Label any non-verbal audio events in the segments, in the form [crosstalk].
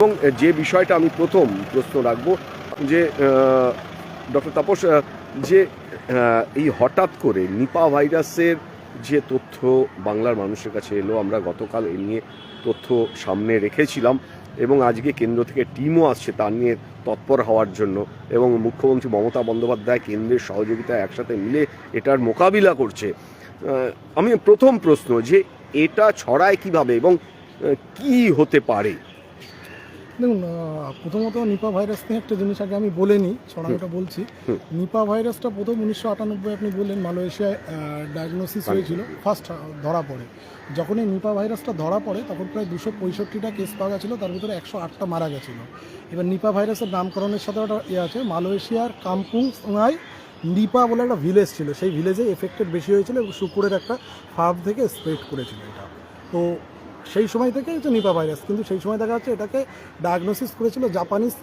এবং যে বিষয়টা আমি প্রথম প্রশ্ন রাখব, যে ডক্টর তাপস যে এই হঠাৎ করে নিপা ভাইরাসের যে তথ্য বাংলার মানুষের কাছে এলো, আমরা গতকাল এ নিয়ে তথ্য সামনে রেখেছিলাম এবং আজকে কেন্দ্র থেকে টিমও আসছে তা নিয়ে তৎপর হওয়ার জন্য এবং মুখ্যমন্ত্রী মমতা বন্দ্যোপাধ্যায় কেন্দ্রের সহযোগিতায় একসাথে মিলে এটার মোকাবিলা করছে। আমি প্রথম প্রশ্ন যে, এটা ছড়ায় কীভাবে এবং কি হতে পারে? দেখুন প্রথমত নিপা ভাইরাস নিয়ে একটা জিনিস আগে আমি বলে নিই ছড়ানোটা বলছি। নিপা ভাইরাসটা প্রথম উনিশশো আটানব্বই আপনি বললেন মালয়েশিয়ায় ডায়াগনোসিস হয়েছিল ফার্স্ট ধরা পড়ে। যখন এই নিপা ভাইরাসটা ধরা পড়ে তখন প্রায় দুশো পঁয়ষট্টিটা কেস পাওয়া গেছিল তার ভিতরে একশো আটটা মারা গেছিল। এবার নিপা ভাইরাসের নামকরণের সাথে একটা ইয়ে আছে মালয়েশিয়ার কাম্পুং সোঙায় নিপা বলে একটা ভিলেজ ছিল। সেই ভিলেজে এফেক্টেড বেশি হয়েছিল এবং শুকুরের একটা ফার্ম থেকে স্প্রেড করেছিল এটা। তো সেই সময় থেকে হচ্ছে নিপা ভাইরাস। কিন্তু সেই সময় দেখা যাচ্ছে এটাকে ডায়াগনোসিস করেছিল জাপানিজ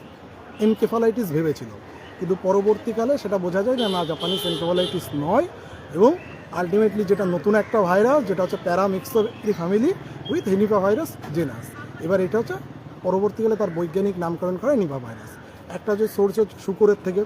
এনকেফালাইটিস ভেবেছিল। কিন্তু পরবর্তীকালে সেটা বোঝা যায় যে না জাপানিজ এনকেফালাইটিস নয় এবং আলটিমেটলি যেটা নতুন একটা ভাইরাস, যেটা হচ্ছে paramyxoviridae family with henipa virus genus এবার এটা হচ্ছে পরবর্তীকালে তার বৈজ্ঞানিক নামকরণ করে নিপা ভাইরাস একটা যে সোর্স হচ্ছে শুকরের থেকে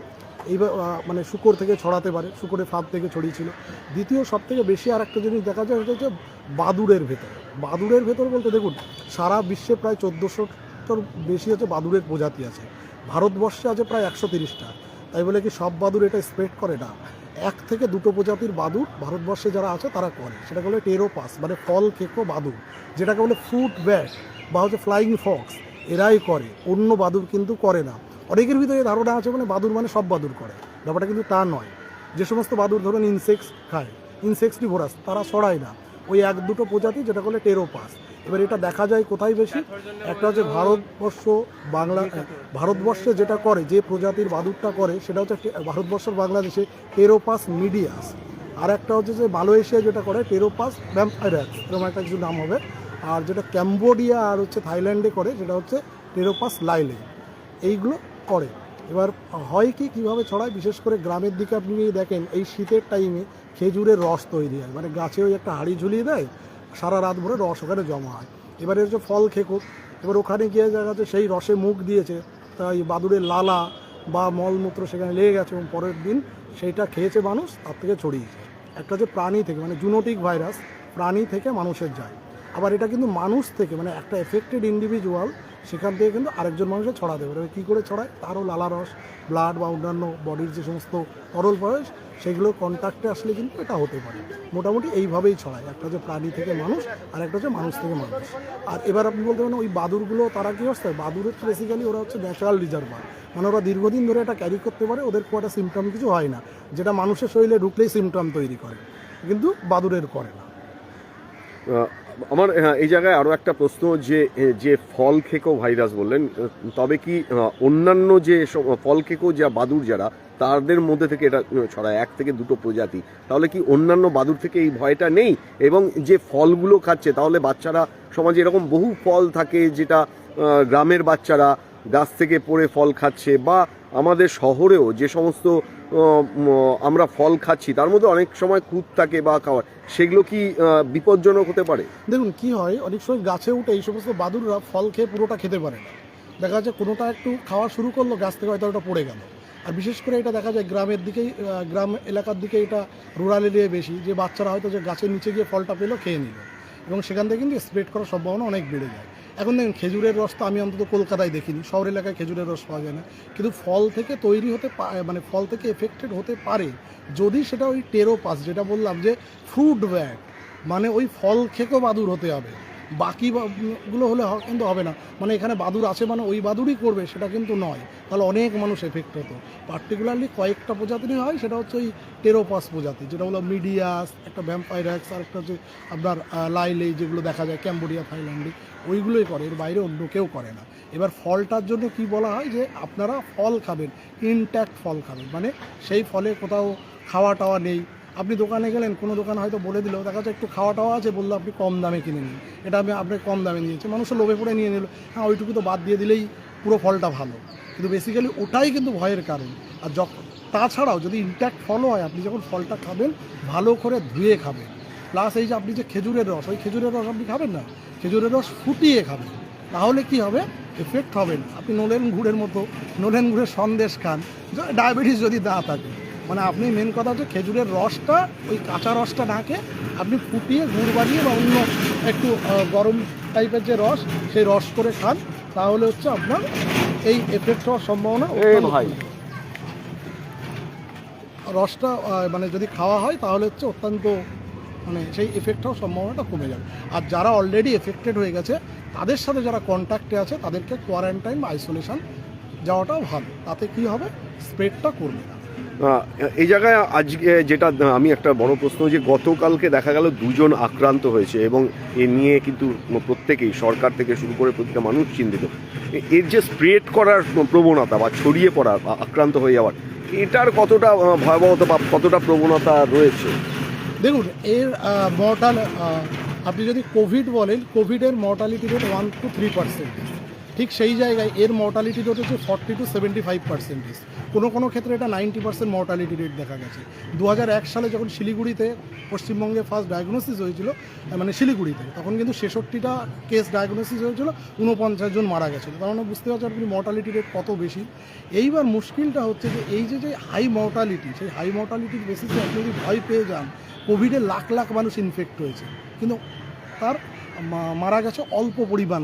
আহ, মানে শুকর থেকে ছড়াতে পারে শুকরের ফাঁদ থেকে ছড়িয়েছিল। দ্বিতীয় সব থেকে বেশি আর একটা জিনিস দেখা যায় সেটা হচ্ছে বাদুড়ের ভেতর। বাদুড়ের ভেতর বলতে দেখুন সারা বিশ্বে প্রায় চোদ্দোশোটার বেশি হচ্ছে বাদুড়ের প্রজাতি আছে। ভারতবর্ষে আছে প্রায় একশো তিরিশটা। তাই বলে কি সব বাদুড় এটা স্প্রেড করে না? এক থেকে দুটো প্রজাতির বাদুড় ভারতবর্ষে যারা আছে তারা করে। সেটাকে বলে টেরোপাস মানে ফল কেকো বাদুড়। যেটাকে বলে ফ্রুট ব্যাট বা হচ্ছে ফ্লাইং ফক্স এরাই করে। অন্য বাদুড় কিন্তু করে না। অনেকের ভিতরে ধারণা আছে মানে বাদুর মানে সব বাদুর করে। ব্যাপারটা কিন্তু তা নয়। যে সমস্ত বাদুর ধরুন ইনসেক্টস খায় ইনসেক্টসটি ভোরাস তারা সরায় না। ওই এক দুটো প্রজাতি যেটা বলে টেরোপাস এবার এটা দেখা যায় কোথায় বেশি? একটা হচ্ছে ভারতবর্ষ, বাংলা ভারতবর্ষে যেটা করে, যে প্রজাতির বাদুরটা করে, সেটা হচ্ছে ভারতবর্ষের বাংলাদেশে টেরোপাস মিডিয়াস আর একটা হচ্ছে যে মালয়েশিয়া যেটা করে টেরোপাস ভ্যাম্পাইরাক্স এরকম একটা কিছু নাম হবে। আর যেটা ক্যাম্বোডিয়া আর হচ্ছে থাইল্যান্ডে করে, সেটা হচ্ছে টেরোপাস লাইলে এইগুলো করে। এবার হয় কি, কীভাবে ছড়ায়? বিশেষ করে গ্রামের দিকে আপনি যদি দেখেন, এই শীতের টাইমে খেজুরের রস তৈরি হয়। মানে গাছে ওই একটা হাঁড়ি ঝুলিয়ে দেয়, সারা রাত ভরে রস ওখানে জমা হয়। এবারে হচ্ছে ফল খেকো, এবার ওখানে গিয়ে দেখা যাচ্ছে সেই রসে মুখ দিয়েছে, তাই বাদুড়ের লালা বা মলমূত্র সেখানে লেগে গেছে এবং পরের দিন সেইটা খেয়েছে মানুষ, তার থেকে ছড়িয়েছে একটা হচ্ছে প্রাণী থেকে মানে জুনোটিক ভাইরাস, প্রাণী থেকে মানুষের যায়। আবার এটা কিন্তু মানুষ থেকে মানে একটা এফেক্টেড ইন্ডিভিজুয়াল সেখান থেকে কিন্তু আরেকজন মানুষের ছড়াতে পারে। কী করে ছড়ায়? তারও লালা রস ব্লাড বা অন্যান্য বডির যে সমস্ত তরল প্রয়োগ, সেগুলো কন্ট্যাক্টে আসলে কিন্তু এটা হতে পারে। মোটামুটি এইভাবেই ছড়ায়। একটা হচ্ছে প্রাণী থেকে মানুষ, আর একটা হচ্ছে মানুষ থেকে মানুষ। আর এবার আপনি বলতে পারেন, ওই বাদুরগুলো তারা কী হচ্ছে বাদুরের বেসিক্যালি ওরা হচ্ছে ন্যাচারাল রিজার্ভার মানে ওরা দীর্ঘদিন ধরে এটা ক্যারি করতে পারে, ওদের খুব একটা সিমটম কিছু হয় না। যেটা মানুষের শরীরে ঢুকলেই সিমটম তৈরি করে, কিন্তু বাদুরের করে না। আমার হ্যাঁ, এই জায়গায় আরও একটা প্রশ্ন যে যে ফল খেকো ভাইরাস বললেন তবে কি অন্যান্য যে ফল খেকো যা বাদুর যারা তাদের মধ্যে থেকে এটা ছড়ায় এক থেকে দুটো প্রজাতি। তাহলে কি অন্যান্য বাদুর থেকে এই ভয়টা নেই? এবং যে ফলগুলো খাচ্ছে তাহলে বাচ্চারা সমাজে এরকম বহু ফল থাকে যেটা গ্রামের বাচ্চারা গাছ থেকে পড়ে ফল খাচ্ছে বা আমাদের শহরেও যে সমস্ত আমরা ফল খাচ্ছি, তার মধ্যে অনেক সময় খুঁত থাকে বা খাওয়ার, সেগুলো কি বিপজ্জনক হতে পারে? দেখুন, কি হয়, অনেক সময় গাছে উঠে এই সমস্ত বাদুররা ফল খেয়ে পুরোটা খেতে পারে না। দেখা যাচ্ছে কোনোটা একটু খাওয়া শুরু করল, গাছ থেকে হয়তো ওটা পড়ে গেল। আর বিশেষ করে এটা দেখা যায় গ্রামের দিকেই গ্রাম এলাকার দিকে এটা রুরাল এরিয়ায় বেশি, যে বাচ্চারা হয়তো যে গাছের নিচে গিয়ে ফলটা পেল, খেয়ে নিল। এবং সেখান থেকে কিন্তু স্প্রেড করার সম্ভাবনা অনেক বেড়ে যায়। এখন দেখেন খেজুরের রস তো আমি অন্তত কলকাতায় দেখিনি, শহর এলাকায় খেজুরের রস পাওয়া যায় না। কিন্তু ফল থেকে তৈরি হতে মানে ফল থেকে এফেক্টেড হতে পারে যদি সেটা ওই টেরোপাস যেটা বললাম যে ফ্রুট ব্যাগ মানে ওই ফল খেকো বাদুর হতে হবে। বাকি বা- গুলো হলে কিন্তু হবে না। মানে এখানে বাদুর আছে মানে ওই বাদুরই করবে, সেটা কিন্তু নয়। তাহলে অনেক মানুষ এফেক্ট হতো। পার্টিকুলারলি কয়েকটা প্রজাতি হয়, সেটা হচ্ছে ওই টেরোপাস প্রজাতি, যেটা হলো মিডিয়াস একটা ভ্যাম্পাইরাক্স আর একটা হচ্ছে আপনার লাইলে যেগুলো দেখা যায় ক্যাম্বোডিয়া থাইল্যান্ডে ওইগুলোই করে। এর বাইরে অন্য কেউ করে না। এবার ফলটার জন্য কি বলা হয় যে, আপনারা ফল খাবেন ইনট্যাক্ট ফল খাবেন। মানে সেই ফলে কোথাও খাওয়া টাওয়া নেই আপনি দোকানে গেলেন, কোনো দোকানে হয়তো বলে দিল, দেখা যাচ্ছে একটু খাওয়া টাওয়া আছে, বলল আপনি কম দামে কিনে নিন। এটা আমি আপনাকে কম দামে নিয়েছি মানুষের লোভে পড়ে নিয়ে নিল। হ্যাঁ ওইটুকু তো বাদ দিয়ে দিলেই পুরো ফলটা ভালো। কিন্তু বেসিক্যালি ওটাই কিন্তু ভয়ের কারণ। আর যখন তাছাড়াও যদি ইনট্যাক্ট ফলও হয়, আপনি যখন ফলটা খাবেন, ভালো করে ধুয়ে খাবেন। প্লাস এই যে আপনি যে খেজুরের রস, ওই খেজুরের রস আপনি খাবেন না? খেজুরের রস ফুটিয়ে খাবেন। তাহলে কি হবে? এফেক্ট হবে না। আপনি নোলেন গুড়ের মতো, নোলেন গুড়ের সন্দেশ খান। ডায়াবেটিস যদি দা থাকে। মানে আপনি মেন কথা হচ্ছে খেজুরের রসটা ওই কাঁচা রসটা না খেয়ে আপনি ফুটিয়ে গুড় বানিয়ে বা অন্য একটু গরম টাইপের যে রস সেই রস করে খান। তাহলে হচ্ছে আপনার এই এফেক্ট হওয়ার সম্ভাবনা ভাই। রসটা মানে যদি খাওয়া হয় তাহলে হচ্ছে অত্যন্ত মানে সেই এফেক্ট হওয়ার সম্ভাবনাটা কমে যাবে। আর যারা অলরেডি এফেক্টেড হয়ে গেছে তাদের সাথে যারা কন্ট্যাক্টে আছে তাদেরকে কোয়ারেন্টাইন বা আইসোলেশন যাওয়াটাও ভালো। তাতে কি হবে? স্প্রেডটা করবে না এই জায়গায় আজকে যেটা, আমি একটা বড় প্রশ্ন, যে গতকালকে দেখা গেল দুজন আক্রান্ত হয়েছে এবং এ নিয়ে কিন্তু প্রত্যেকেই, সরকার থেকে শুরু করে প্রতিটা মানুষ চিন্তিত। এর যে স্প্রেড করার প্রবণতা বা ছড়িয়ে পড়ার বা আক্রান্ত হয়ে যাওয়ার, এটার কতটা ভয়াবহতা বা কতটা প্রবণতা রয়েছে? দেখুন, এর মর্টাল আপনি যদি কোভিড বলেন কোভিডের mortality rate one two three percentage ঠিক সেই জায়গায় এর মর্টালিটি রেট হচ্ছে forty two seventy five percentage কোনো কোনো ক্ষেত্রে এটা নাইনটি পার্সেন্ট মর্টালিটি রেট দেখা গেছে। দু সালে যখন শিলিগুড়িতে পশ্চিমবঙ্গে ফার্স্ট ডায়াগনোসিস হয়েছিল মানে শিলিগুড়িতে, তখন কিন্তু ছেষট্টিটা কেস ডায়াগনোসিস হয়েছিল, উনপঞ্চাশ জন মারা গেছিল। তার মানে বুঝতে পারছেন আপনি মর্টালিটি রেট কত বেশি। এইবার মুশকিলটা হচ্ছে যে এই যে যে হাই মর্টালিটি সেই হাই মর্টালিটির বেসিসে আপনি যদি ভয় পেয়ে যান কোভিডে লাখ লাখ মানুষ ইনফেক্ট হয়েছে। কিন্তু তার মারা গেছে অল্প পরিমাণ।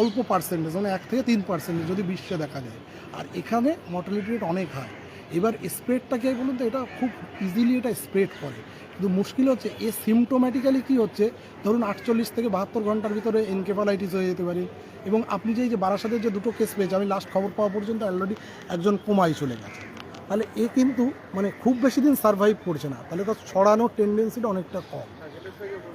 অল্প পার্সেন্টেজ মানে এক থেকে তিন পার্সেন্টেজ যদি বিশ্বে দেখা যায়। আর এখানে মর্টালিটি রেট অনেক হাই এবার স্প্রেডটা কি বলুন তো? এটা খুব ইজিলি এটা স্প্রেড করে। কিন্তু মুশকিল হচ্ছে, এ সিমটোম্যাটিক্যালি কি হচ্ছে? ধরুন আটচল্লিশ থেকে বাহাত্তর ঘণ্টার ভিতরে এনকেফালাইটিস হয়ে যেতে পারে। এবং আপনি যে এই যে বারাসাতের যে দুটো কেস পেয়েছে আমি লাস্ট খবর পাওয়া পর্যন্ত অলরেডি একজন কোমায় চলে গেছে তাহলে এ কিন্তু মানে খুব বেশি দিন সার্ভাইভ করছে না। তাহলে তার ছড়ানোর টেন্ডেন্সিটা অনেকটা কম।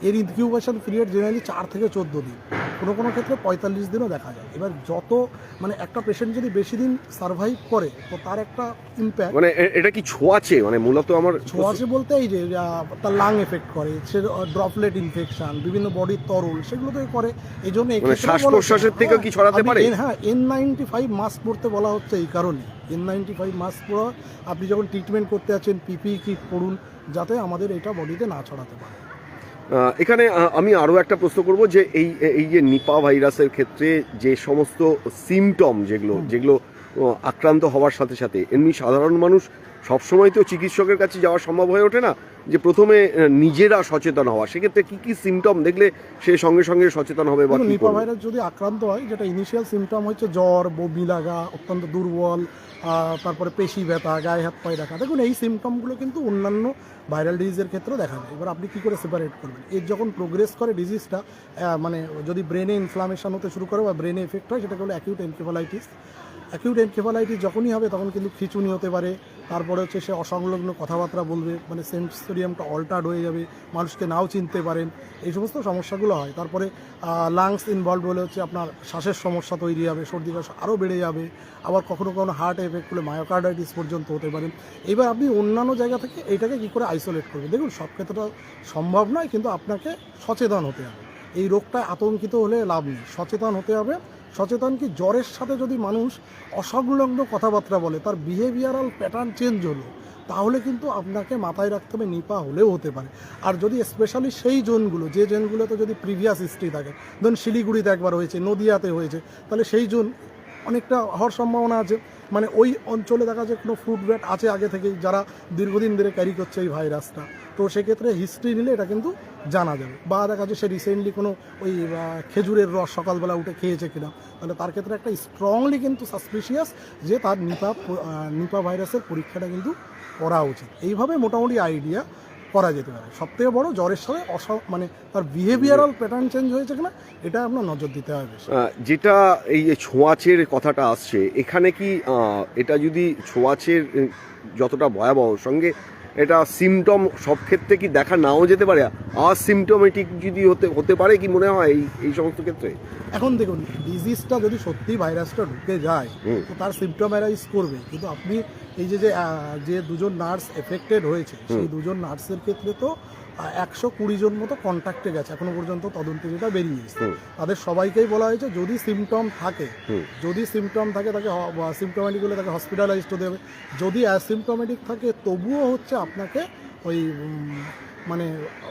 এর ইনকিউবেশন পিরিয়ড জেনারেলি চার থেকে চোদ্দ দিন। কোনো কোনো ক্ষেত্রে পঁয়তাল্লিশ দিনও দেখা যায়। এবার যত মানে একটা পেশেন্ট যদি বেশি দিন সার্ভাইভ করে তো তার একটা ইম্প্যাক্ট মানে এটা কি ছোঁয়াচে? মানে মূলত আমার ছোঁয়াচে বলতে এই যে তার লাং এফেক্ট করে সে ড্রপলেট ইনফেকশন বিভিন্ন বডির তরল সেগুলো তো করে। এই জন্য মানে শ্বাস প্রশ্বাসের থেকেও কি ছড়াতে পারে? এন- হ্যাঁ এন নাইনটি ফাইভ মাস্ক পরতে বলা হচ্ছে এই কারণে। এন নাইনটি ফাইভ মাস্ক পরা আপনি যখন ট্রিটমেন্ট করতে আছেন পিপি কিট পড়ুন যাতে আমাদের এটা বডিতে না ছড়াতে পারে। এখানে আমি আরও একটা প্রশ্ন করব যে এই এই যে নিপা ভাইরাসের ক্ষেত্রে যে সমস্ত সিমটম যেগুলো যেগুলো আক্রান্ত হওয়ার সাথে সাথে। এমনি সাধারণ মানুষ সবসময় তো চিকিৎসকের কাছে যাওয়া সম্ভব হয়ে ওঠে না যে প্রথমে নিজেরা সচেতন হওয়া। সেক্ষেত্রে কি কি সিমটম দেখলে সে সঙ্গে সঙ্গে সচেতন হবে বা নিপা? ভাইরাস যদি আক্রান্ত হয় যেটা ইনিশিয়াল সিমটম হচ্ছে জ্বর বমি লাগা অত্যন্ত দুর্বল তারপরে পেশি ব্যথা গায়ে হাত পায়ে দেখা দেখুন এই সিমটমগুলো কিন্তু অন্যান্য ভাইরাল ডিজিজের ক্ষেত্রেও দেখা যায় এবার আপনি কী করে সেপারেট করবেন? এর যখন প্রোগ্রেস করে ডিজিজটা মানে যদি ব্রেনে ইনফ্লামেশন হতে শুরু করে বা ব্রেনে এফেক্ট হয় সেটাকে বলে অ্যাকিউট এনকেফালাইটিস অ্যাকিউট এনকেফালাইটিস যখনই হবে, তখন কিন্তু খিচুনি হতে পারে। তারপরে হচ্ছে সে অসংলগ্ন কথাবার্তা বলবে মানে সেন্সোরিয়ামটা অল্টার্ড হয়ে যাবে, মানুষকে নাও চিনতে পারেন, এই সমস্ত সমস্যাগুলো হয়। তারপরে লাংস ইনভলভ হলে হচ্ছে আপনার শ্বাসের সমস্যা তৈরি হবে, সর্দি কাশ আরও বেড়ে যাবে, আবার কখনো কখনো হার্ট এফেক্ট হলে মায়োকার্ডাইটিস পর্যন্ত হতে পারেন এবার আপনি অন্যান্য জায়গা থেকে এইটাকে কী করে আইসোলেট করবেন? দেখুন, সব ক্ষেত্রে তো সম্ভব নয়, কিন্তু আপনাকে সচেতন হতে হবে। এই রোগটা আতঙ্কিত হলে লাভ নেই, সচেতন হতে হবে। সচেতন কি জ্বরের সাথে যদি মানুষ অসংলগ্ন কথাবার্তা বলে, তার বিহেভিয়ারাল প্যাটার্ন চেঞ্জ হলো, তাহলে কিন্তু আপনাকে মাথায় রাখতে হবে নিপা হলেও হতে পারে। আর যদি স্পেশালি সেই জোনগুলো, যে জোনগুলোতে যদি প্রিভিয়াস হিস্ট্রি থাকে, ধরুন শিলিগুড়িতে একবার হয়েছে, নদিয়াতে হয়েছে, তাহলে সেই জোন অনেকটা হওয়ার সম্ভাবনা আছে। মানে ওই অঞ্চলে দেখা যায় কোনো ফ্রুট ব্যাট আছে আগে থেকেই যারা দীর্ঘদিন ধরে ক্যারি করছে এই ভাইরাসটা। তো সেক্ষেত্রে হিস্ট্রি নিলে এটা কিন্তু জানা যাবে। বা দেখা যাচ্ছে সে রিসেন্টলি কোনো ওই খেজুরের রস সকালবেলা উঠে খেয়েছে কিনা। তাহলে তার ক্ষেত্রে একটা স্ট্রংলি কিন্তু সাসপিশিয়াস যে তার নিপা নিপা ভাইরাসের পরীক্ষাটা কিন্তু করা উচিত। এইভাবে মোটামুটি আইডিয়া করা যেতে পারে। সবথেকে বড় জ্বরের সাথে অস মানে তার বিহেভিয়ারাল প্যাটার্ন চেঞ্জ হয়েছে কিনা এটা আপনার নজর দিতে হবে। যেটা এই যে ছোঁয়াচের কথাটা আসছে এখানে কি এটা যদি ছোঁয়াচের যতটা ভয়াবহ সঙ্গে এটা সিমটম সব ক্ষেত্রে কি দেখা নাও যেতে পারে? আর সিমটোমেটিক যদি হতে হতে পারে কি মনে হয় এই এই সমস্ত ক্ষেত্রে? এখন দেখুন ডিজিজটা যদি সত্যি ভাইরাসটা ঢুকে যায়। তো তার সিমটম অ্যারাইজ করবে। কিন্তু আপনি এই যে যে যে দুজন নার্স এফেক্টেড হয়েছে সেই দুজন নার্সের ক্ষেত্রে তো একশো কুড়ি জন মতো কন্ট্যাক্টে গেছে। এখনও পর্যন্ত তদন্তে যেটা বেরিয়ে এসেছে। তাদের সবাইকেই বলা হয়েছে যদি সিমটম থাকে যদি সিমটম থাকে তাকে সিমটোমেটিক হলে তাকে হসপিটালাইজড হতে হবে। যদি অ্যাসিমটোমেটিক থাকে তবুও হচ্ছে আপনাকে ওই মানে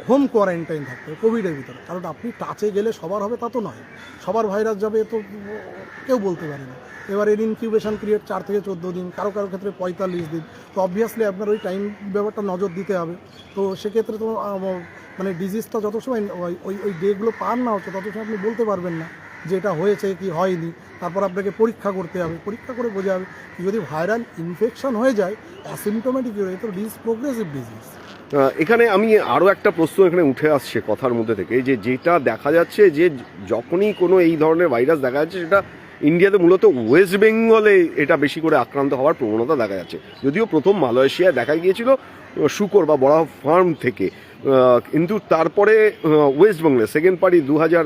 হোম কোয়ারেন্টাইন থাকতে হবে কোভিডের ভিতরে। কারণ আপনি টাচে গেলে সবার হবে তা তো নয়। সবার ভাইরাস যাবে এ তো কেউ বলতে পারে না। এবার এর ইনকিউবেশন পিরিয়ড চার থেকে চোদ্দ দিন, কারও কারও ক্ষেত্রে পঁয়তাল্লিশ দিন। তো অবভিয়াসলি আপনার ওই টাইম ব্যাপারটা নজর দিতে হবে। তো সেক্ষেত্রে তো মানে ডিজিজটা যত সময়, ওই- ওই ডেগুলো পার না হচ্ছে, তত সময় আপনি বলতে পারবেন না যে এটা হয়েছে কি হয়নি। তারপর আপনাকে পরীক্ষা করতে হবে। পরীক্ষা করে বোঝা হবে যদি ভাইরাল ইনফেকশন হয়ে যায় অ্যাসিমটোমেটিক হয়ে তো ডিজ প্রোগ্রেসিভ ডিজিজ এখানে আমি আরও একটা প্রশ্ন এখানে উঠে আসছে কথার মধ্যে থেকে, যে যেটা দেখা যাচ্ছে যে যখনই কোনো এই ধরনের ভাইরাস দেখা যাচ্ছে, সেটা ইন্ডিয়াতে মূলত ওয়েস্ট বেঙ্গলে এটা বেশি করে আক্রান্ত হওয়ার প্রবণতা দেখা যাচ্ছে। যদিও প্রথম মালয়েশিয়ায় দেখা গিয়েছিল, শুকর বা বড় ফার্ম থেকে। কিন্তু তারপরে ওয়েস্ট বেঙ্গলে সেকেন্ড পার্টি দু হাজার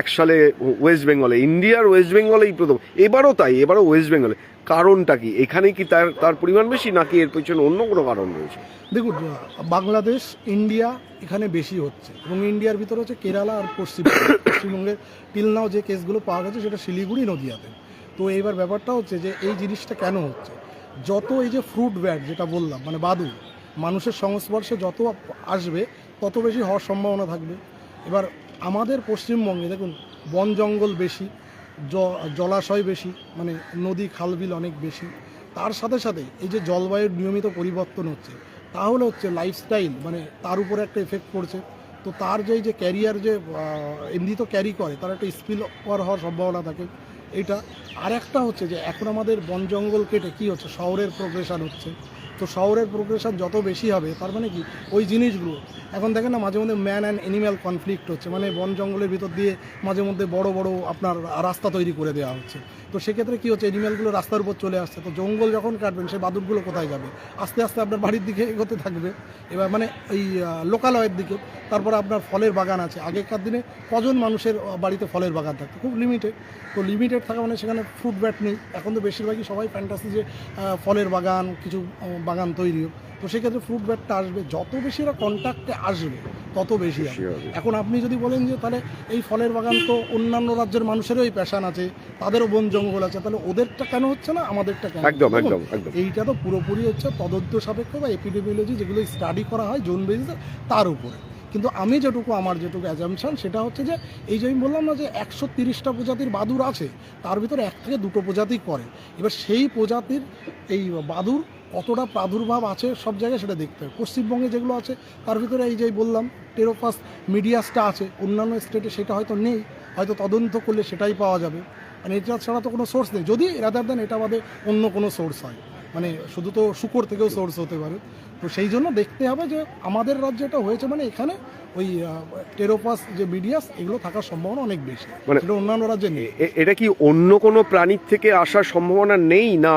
এক সালে ওয়েস্ট বেঙ্গলে ইন্ডিয়ার ওয়েস্ট বেঙ্গলেই প্রথম। এবারও তাই, এবারও ওয়েস্ট বেঙ্গলে কারণটা কি? এখানে কি তার তার পরিমাণ বেশি, নাকি এর পেছনে অন্য কোনো কারণ রয়েছে? দেখুন বাংলাদেশ ইন্ডিয়া এখানে বেশি হচ্ছে এবং ইন্ডিয়ার ভিতরে হচ্ছে কেরালা আর পশ্চিমবঙ্গ [coughs] পশ্চিমবঙ্গের টিল নাও যে কেসগুলো পাওয়া গেছে, সেটা শিলিগুড়ি নদিয়াতে। তো এইবার ব্যাপারটা হচ্ছে যে, এই জিনিসটা কেন হচ্ছে? যত এই যে ফ্রুট ব্যাট যেটা বললাম মানে বাদু মানুষের সংস্পর্শে যত আসবে, তত বেশি হওয়ার সম্ভাবনা থাকবে। এবার আমাদের পশ্চিমবঙ্গে দেখুন, বন জঙ্গল বেশি জলাশয় বেশি মানে নদী, খালবিল অনেক বেশি। তার সাথে সাথে এই যে জলবায়ুর নিয়মিত পরিবর্তন হচ্ছে, তাহলে হচ্ছে লাইফস্টাইল মানে তার উপরে একটা এফেক্ট পড়ছে। তো তার যে যে ক্যারিয়ার যে এমনি তো ক্যারি করে, তার একটা স্পিল ওভার হওয়ার সম্ভাবনা থাকে। এটা আর একটা হচ্ছে যে, এখন আমাদের বন জঙ্গল কেটে কী হচ্ছে? শহরের প্রোগ্রেশন হচ্ছে। তো শহরের প্রোগ্রেশন যত বেশি হবে, তার মানে কি? ওই জিনিসগুলো। এখন দেখেন না, মাঝে মধ্যে ম্যান অ্যান্ড অ্যানিম্যাল কনফ্লিক্ট হচ্ছে। মানে বন জঙ্গলের ভিতর দিয়ে মাঝে মধ্যে বড় বড় আপনার রাস্তা তৈরি করে দেওয়া হচ্ছে। তো সেক্ষেত্রে কী হচ্ছে? অ্যানিম্যালগুলো রাস্তার উপর চলে আসছে। তো জঙ্গল যখন কাটবেন, সেই বাদুরগুলো কোথায় যাবে? আস্তে আস্তে আপনার বাড়ির দিকে এগোতে থাকবে। এবার মানে এই লোকালয়ের দিকে। তারপরে আপনার ফলের বাগান আছে। আগেকার দিনে কজন মানুষের বাড়িতে ফলের বাগান থাকতো? খুব লিমিটেড তো লিমিটেড থাকা মানে সেখানে ফ্রুট ব্যাট নেই। এখন তো বেশিরভাগই সবাই ফ্যান্টাসি যে ফলের বাগান, কিছু বাগান তৈরি হোক তো সেক্ষেত্রে ফ্রুট ব্যাটটা আসবে। যত বেশি এরা কন্ট্যাক্টে আসবে তত বেশি হবে। এখন আপনি যদি বলেন যে তাহলে এই ফলের বাগান তো অন্যান্য রাজ্যের মানুষেরও এই প্যাশান আছে তাদেরও বন জঙ্গল আছে তাহলে ওদেরটা কেন হচ্ছে না আমাদেরটা কেন একদম একদম একদম। এইটা তো পুরোপুরি হচ্ছে তদন্ত সাপেক্ষ বা এপিডেমিওলজি যেগুলো স্টাডি করা হয় জোন বেসিসে তার উপরে। কিন্তু আমি যেটুকু আমার যেটুকু অ্যাজামশন সেটা হচ্ছে যে এই যে আমি বললাম না যে একশো তিরিশটা প্রজাতির বাদুর আছে তার ভিতরে এক থেকে দুটো প্রজাতি করে। এবার সেই প্রজাতির এই বাদুর কতটা প্রাদুর্ভাব আছে সব জায়গায় সেটা দেখতে হবে। পশ্চিমবঙ্গে যেগুলো আছে, তার ভিতরে এই যে বললাম টেরোপাস মিডিয়াসটা আছে, অন্যান্য স্টেটে সেটা হয়তো নেই, হয়তো তদন্ত করলে সেটাই পাওয়া যাবে। মানে এটা ছাড়া তো কোনো সোর্স নেই। যদি রাদার দেন এটা বাদে অন্য কোনো সোর্স হয়। মানে শুধু তো শুকর থেকেও সোর্স হতে পারে। তো সেই জন্য দেখতে হবে যে আমাদের রাজ্যে এটা হয়েছে মানে এখানে ওই টেরোপাস যে মিডিয়াস এগুলো থাকার সম্ভাবনা অনেক বেশি। মানে- সেটা অন্যান্য রাজ্যে নেই। এটা কি অন্য কোনো প্রাণীর থেকে আসার সম্ভাবনা নেই না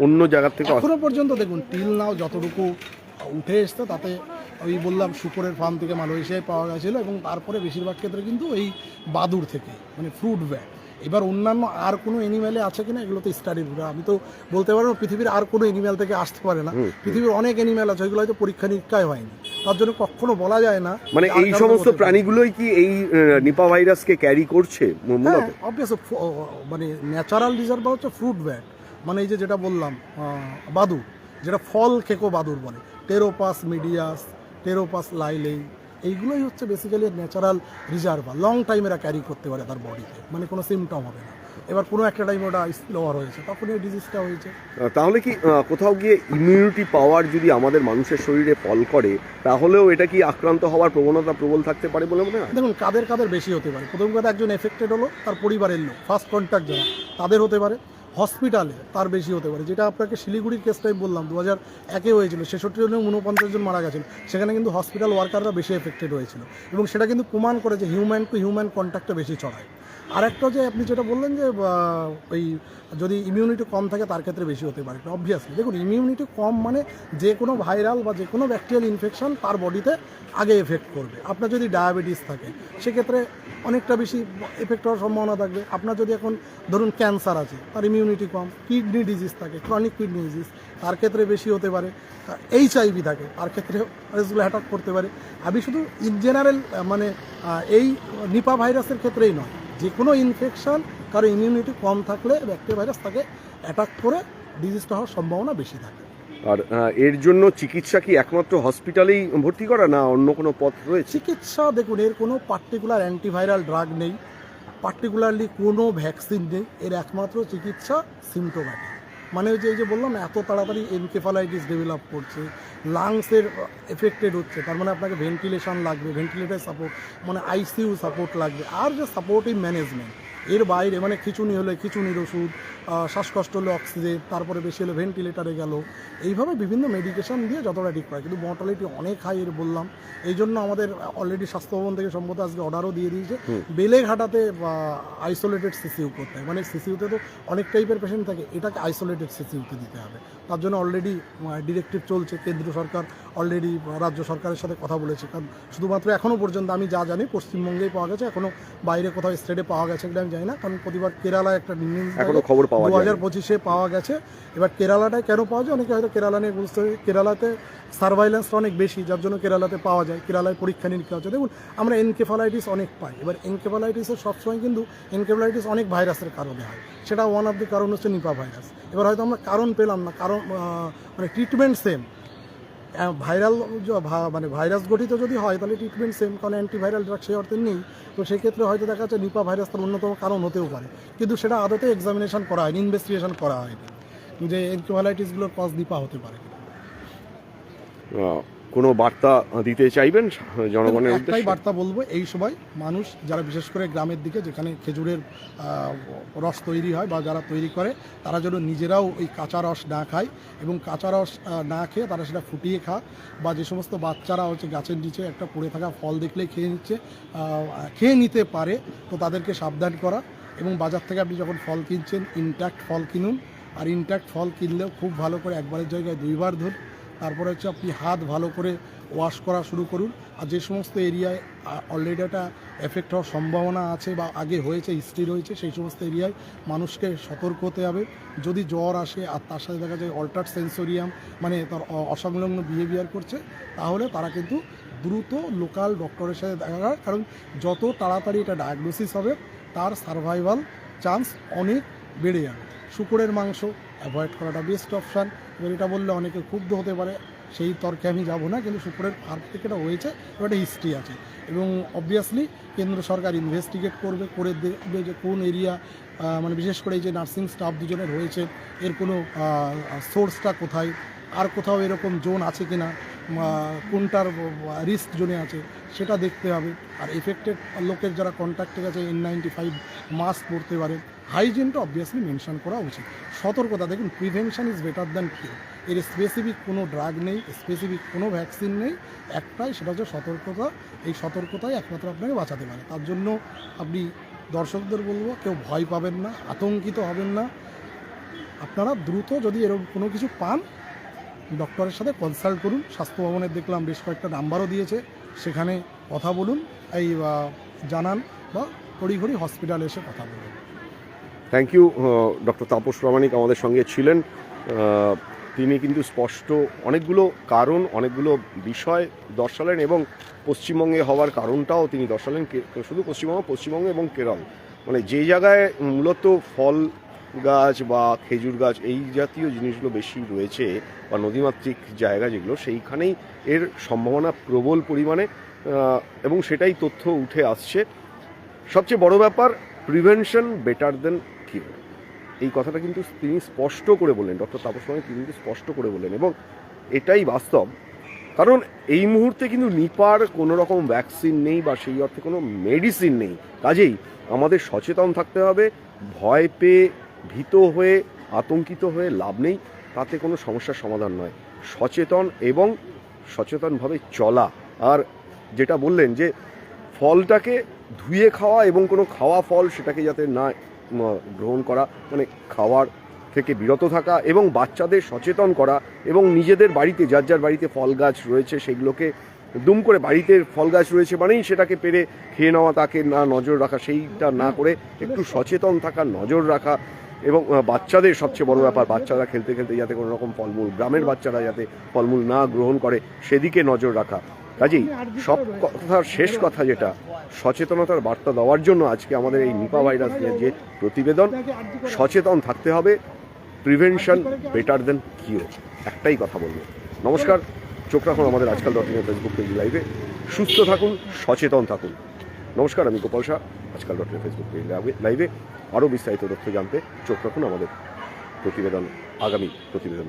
অন্য জায়গা থেকে এখনও পর্যন্ত দেখুন টিল নাও যতটুকু উঠে এসছে তাতে ওই বললাম শুকরের ফার্ম থেকে মালয়েশিয়ায় পাওয়া গেছিল এবং তারপরে বেশিরভাগ ক্ষেত্রে কিন্তু এই বাদুর থেকে মানে ফ্রুট ব্যাট এবার অন্যান্য আর কোনো এনিম্যালে আছে কিনা এগুলো তো স্টাডি আমি তো বলতে পারব পৃথিবীর আর কোনো এনিম্যাল থেকে আসতে পারে না। পৃথিবীর অনেক এনিম্যাল আছে ওইগুলো হয়তো পরীক্ষা নিরীক্ষায় হয়নি। তার জন্য কখনো বলা যায় না মানে এই সমস্ত প্রাণীগুলোই কি এই নিপা ভাইরাসকে ক্যারি করছে হ্যাঁ মূলত? অবভিয়াস মানে ন্যাচারাল রিজার্ভ হচ্ছে ফ্রুট ব্যাট মানে এই যে যেটা বললাম বাদুর যেটা ফল খেকো বাদুর বলে। টেরোপাস মিডিয়াস টেরোপাস লাইলেই এইগুলোই হচ্ছে basically natural reservoir long time এরা ক্যারি করতে পারে তার বডিতে মানে কোনো সিমটম হবে না। এবার কোনো একটা টাইম ওটা স্লোয়ার হয়েছে তখন এই ডিজিজটা হয়েছে। তাহলে কি কোথাও গিয়ে ইমিউনিটি পাওয়ার যদি আমাদের মানুষের শরীরে ফল করে তাহলেও এটা কি আক্রান্ত হওয়ার প্রবণতা প্রবল থাকতে পারে বলে মনে হয়? দেখুন কাদের কাদের বেশি হতে পারে। প্রথম কথা একজন এফেক্টেড হলো তার পরিবারের লোক ফার্স্ট কন্ট্যাক্ট যারা তাদের হতে পারে। হসপিটালে তার বেশি হতে পারে। যেটা আপনাকে শিলিগুড়ির কেসটাই বললাম দু হাজার একে হয়েছিল ছেষট্টি জনে উনপঞ্চাশ জন মারা গেছেন, সেখানে কিন্তু হসপিটাল ওয়ার্কাররা বেশি এফেক্টেড হয়েছিল। এবং সেটা কিন্তু প্রমাণ করে যে হিউম্যান টু হিউম্যান কন্ট্যাক্টটা বেশি ছড়ায়। আরেকটা যে আপনি যেটা বললেন যে ওই যদি ইমিউনিটি কম থাকে তার ক্ষেত্রে বেশি হতে পারে অবভিয়াসলি দেখুন ইমিউনিটি কম মানে যে কোনো ভাইরাল বা যে কোনো ব্যাকটেরিয়াল ইনফেকশন তার বডিতে আগে এফেক্ট করবে। আপনার যদি ডায়াবেটিস থাকে, সেক্ষেত্রে অনেকটা বেশি এফেক্ট হওয়ার সম্ভাবনা থাকবে। আপনার যদি এখন ধরুন ক্যান্সার আছে, তার ইমিউনিটি কম কিডনি ডিজিজ থাকে ক্রনিক কিডনি ডিজিজ তার ক্ষেত্রে বেশি হতে পারে। এইচ আইভি থাকে, তার ক্ষেত্রে ভাইরাসগুলো অ্যাটাক করতে পারে। আমি শুধু ইন জেনারেল মানে এই নিপা ভাইরাসের ক্ষেত্রেই নয় যে কোনো ইনফেকশান কারও ইমিউনিটি কম থাকলে ব্যাকটেরিয়া ভাইরাস তাকে অ্যাটাক করে ডিজিজটা হওয়ার সম্ভাবনা বেশি থাকে। আর এর জন্য চিকিৎসা কি একমাত্র হসপিটালেই ভর্তি করা না অন্য কোনো পথ রয়েছে? চিকিৎসা দেখুন এর কোনো পার্টিকুলার অ্যান্টিভাইরাল ড্রাগ নেই। পার্টিকুলারলি কোনো ভ্যাকসিন নেই। এর একমাত্র চিকিৎসা সিমটোম্যাটিক মানে ওই যে এই যে বললাম এত তাড়াতাড়ি এনকেফালাইটিস ডেভেলপ করছে লাংসের এফেক্টেড হচ্ছে, তার মানে আপনাকে ভেন্টিলেশন লাগবে ভেন্টিলেটার সাপোর্ট মানে আইসিইউ সাপোর্ট লাগবে, আর যে সাপোর্টিভ ম্যানেজমেন্ট এর বাইরে মানে খিচুনি হলে খিচুনির ওষুধ শ্বাসকষ্ট হলে অক্সিজেন তারপরে বেশি হলে ভেন্টিলেটারে গেল। এইভাবে বিভিন্ন মেডিকেশন দিয়ে যতটা ঠিক করে কিন্তু মর্টালিটি অনেক হাই এর বললাম। এই জন্য আমাদের অলরেডি স্বাস্থ্য ভবন থেকে সম্ভবত আজকে অর্ডারও দিয়ে দিয়েছে। বেলেঘাটাতে আইসোলেটেড সিসিউ করতে হয়। মানে সিসিউতে তো অনেক টাইপের পেশেন্ট থাকে। এটাকে আইসোলেটেড সিসিউতে দিতে হবে। তার জন্য অলরেডি ডিরেক্টিভ চলছে কেন্দ্র সরকার অলরেডি রাজ্য সরকারের সাথে কথা বলেছে। কারণ শুধুমাত্র এখনও পর্যন্ত আমি যা জানি পশ্চিমবঙ্গেই পাওয়া গেছে এখনও বাইরে কোথাও স্টেটে পাওয়া গেছে কিনা আমি জানি না। কারণ প্রতিবার কেরালায় একটা খবর পাওয়া দু হাজার পঁচিশে পাওয়া গেছে। এবার কেরালাটায় কেন পাওয়া যায়? অনেকে হয়তো কেরালা নিয়ে বুঝতে কেরালাতে সার্ভাইলেন্সটা অনেক বেশি যার জন্য কেরালাতে পাওয়া যায় কেরালায় পরীক্ষা নিরীক্ষা হচ্ছে। দেখুন আমরা এনকেফালাইটিস অনেক পাই। এবার এনকেফালাইটিসের সবসময় কিন্তু এনকেফালাইটিস অনেক ভাইরাসের কারণে হয়। সেটা ওয়ান অফ দি কারণ হচ্ছে নিপা ভাইরাস এবার হয়তো আমরা কারণ পেলাম না কারণ মানে ট্রিটমেন্ট সেম ভাইরাল মানে ভাইরাস গঠিত যদি হয়, তাহলে ট্রিটমেন্ট সেম কারণ অ্যান্টিভাইরাল ড্রাগ সেই অর্থে নেই। তো সেক্ষেত্রে হয়তো দেখা যাচ্ছে নিপা ভাইরাস তার অন্যতম কারণ হতেও পারে। কিন্তু সেটা আদতে এক্সামিনেশন করা হয়নি ইনভেস্টিগেশন করা হয়নি। যে এনকেফালাইটিসগুলোর কজ নিপা হতে পারে। কোনো বার্তা দিতে চাইবেন জনগণের একটাই বার্তা বলব এই সময় মানুষ যারা বিশেষ করে গ্রামের দিকে যেখানে খেজুরের রস তৈরি হয় বা যারা তৈরি করে তারা যেন নিজেরাও ওই কাঁচা রস না খায় এবং কাঁচা রস না খেয়ে তারা সেটা ফুটিয়ে খা বা যে সমস্ত বাচ্চারা হচ্ছে গাছের নিচে একটা পড়ে থাকা ফল দেখলেই খেয়ে নিচ্ছে খেয়ে নিতে পারে তো তাদেরকে সাবধান করা এবং বাজার থেকে আপনি যখন ফল কিনছেন ইনট্যাক্ট ফল কিনুন আর ইনট্যাক্ট ফল কিনলেও খুব ভালো করে একবারের জায়গায় দুইবার ধরুন তারপরে হচ্ছে আপনি হাত ভালো করে ওয়াশ করা শুরু করুন। আর যে সমস্ত এরিয়ায় অলরেডি একটা এফেক্ট হওয়ার সম্ভাবনা আছে বা আগে হয়েছে হিস্ট্রি রয়েছে, সেই সমস্ত এরিয়ায় মানুষকে সতর্ক হতে হবে। যদি জ্বর আসে আর তার সাথে দেখা যায় অল্টার সেন্সোরিয়াম মানে তার অসংলগ্ন বিহেভিয়ার করছে, তাহলে তারা কিন্তু দ্রুত লোকাল ডক্টরের সাথে দেখা হয় কারণ যত তাড়াতাড়ি এটা ডায়াগনোসিস হবে, তার সার্ভাইভাল চান্স অনেক বেড়ে যাবে। শুকুরের মাংস অ্যাভয়েড করাটা বেস্ট অপশান এবার এটা বললে অনেকে ক্ষুব্ধ হতে পারে, সেই তর্কে আমি যাব না, কিন্তু শুকুরের ফার্ম থেকে এটা হয়েছে একটা হিস্ট্রি আছে। এবং অবভিয়াসলি কেন্দ্র সরকার ইনভেস্টিগেট করবে, করে দেখবে যে কোন এরিয়া মানে বিশেষ করে এই যে নার্সিং স্টাফ দুজনের হয়েছে, এর কোনো সোর্সটা কোথায়, আর কোথাও এরকম জোন আছে কি না কোনটার রিস্ক জোনে আছে, সেটা দেখতে হবে। আর এফেক্টেড লোকের যারা কন্ট্যাক্টে গেছে এন নাইনটি ফাইভ মাস্ক পরতে পারে হাইজিনটা অবভিয়াসলি মেনশন করা উচিত। সতর্কতা, দেখুন prevention is better than cure এর স্পেসিফিক কোনো ড্রাগ নেই স্পেসিফিক কোনো ভ্যাকসিন নেই। একটাই, সেটা হচ্ছে সতর্কতা। এই সতর্কতাই একমাত্র আপনাকে বাঁচাতে পারে। তার জন্য আপনি দর্শকদের বলব, কেউ ভয় পাবেন না, আতঙ্কিত হবেন না। আপনারা দ্রুত যদি এরকম কোনো কিছু পান, ডক্টরের সাথে কনসাল্ট করুন। স্বাস্থ্য ভবনের দেখলাম বেশ কয়েকটা নাম্বারও দিয়েছে। সেখানে কথা বলুন, এই জানান বা তড়িঘড়ি হসপিটালে এসে কথা বলুন। Thank you doctor Tapas Pramanik আমাদের সঙ্গে ছিলেন। তিনি কিন্তু স্পষ্ট অনেকগুলো কারণ, অনেকগুলো বিষয় দর্শালেন এবং পশ্চিমবঙ্গে হওয়ার কারণটাও তিনি দর্শালেন শুধু পশ্চিমবঙ্গ পশ্চিমবঙ্গ এবং কেরল। মানে যে জায়গায় মূলত ফল গাছ বা খেজুর গাছ এই জাতীয় জিনিসগুলো বেশি রয়েছে বা নদীমাতৃক জায়গা যেগুলো, সেইখানেই এর সম্ভাবনা প্রবল পরিমাণে এবং সেটাই তথ্য উঠে আসছে। সবচেয়ে বড় ব্যাপার প্রিভেনশন বেটার দেন এই কথাটা কিন্তু তিনি স্পষ্ট করে বললেন, ডক্টর তাপস রায় তিনি কিন্তু স্পষ্ট করে বললেন এবং এটাই বাস্তব। কারণ এই মুহূর্তে কিন্তু নিপার কোনো রকম ভ্যাকসিন নেই বা সেই অর্থে কোনো মেডিসিন নেই। কাজেই আমাদের সচেতন থাকতে হবে, ভয় পেয়ে, ভীত হয়ে, আতঙ্কিত হয়ে লাভ নেই, তাতে কোনো সমস্যার সমাধান নয়। সচেতন এবং সচেতনভাবে চলা। আর যেটা বললেন যে ফলটাকে ধুয়ে খাওয়া এবং কোনো খাওয়া ফল সেটাকে যাতে না গ্রহণ করা মানে খাওয়ার থেকে বিরত থাকা এবং বাচ্চাদের সচেতন করা এবং নিজেদের বাড়িতে, যার যার বাড়িতে ফল গাছ রয়েছে সেগুলোকে দুম করে বাড়িতে ফল গাছ রয়েছে মানেই সেটাকে পেরে খেয়ে নেওয়া, তাকে না নজর রাখা, সেইটা না করে একটু সচেতন থাকা, নজর রাখা এবং বাচ্চাদের সবচেয়ে বড় ব্যাপার, বাচ্চারা খেলতে খেলতে যাতে কোনো রকম ফলমূল, গ্রামের বাচ্চারা যাতে ফলমূল না গ্রহণ করে, সেদিকে নজর রাখা। কাজেই সব কথার শেষ কথা যেটা, সচেতনতার বার্তা দেওয়ার জন্য আজকে আমাদের এই নিপা ভাইরাস নিয়ে যে প্রতিবেদন, সচেতন থাকতে হবে, প্রিভেনশন বেটার দেন কিওর, একটাই কথা বলব। নমস্কার, চোখ রাখুন আমাদের আজকাল ডট ইনের ফেসবুক পেজ লাইভে, সুস্থ থাকুন, সচেতন থাকুন। নমস্কার, আমি গোপাল শাহ, আজকাল ডট ফেসবুক পেজ লাইভে আরও বিস্তারিত তথ্য জানতে চোখ রাখুন আমাদের প্রতিবেদন, আগামী প্রতিবেদন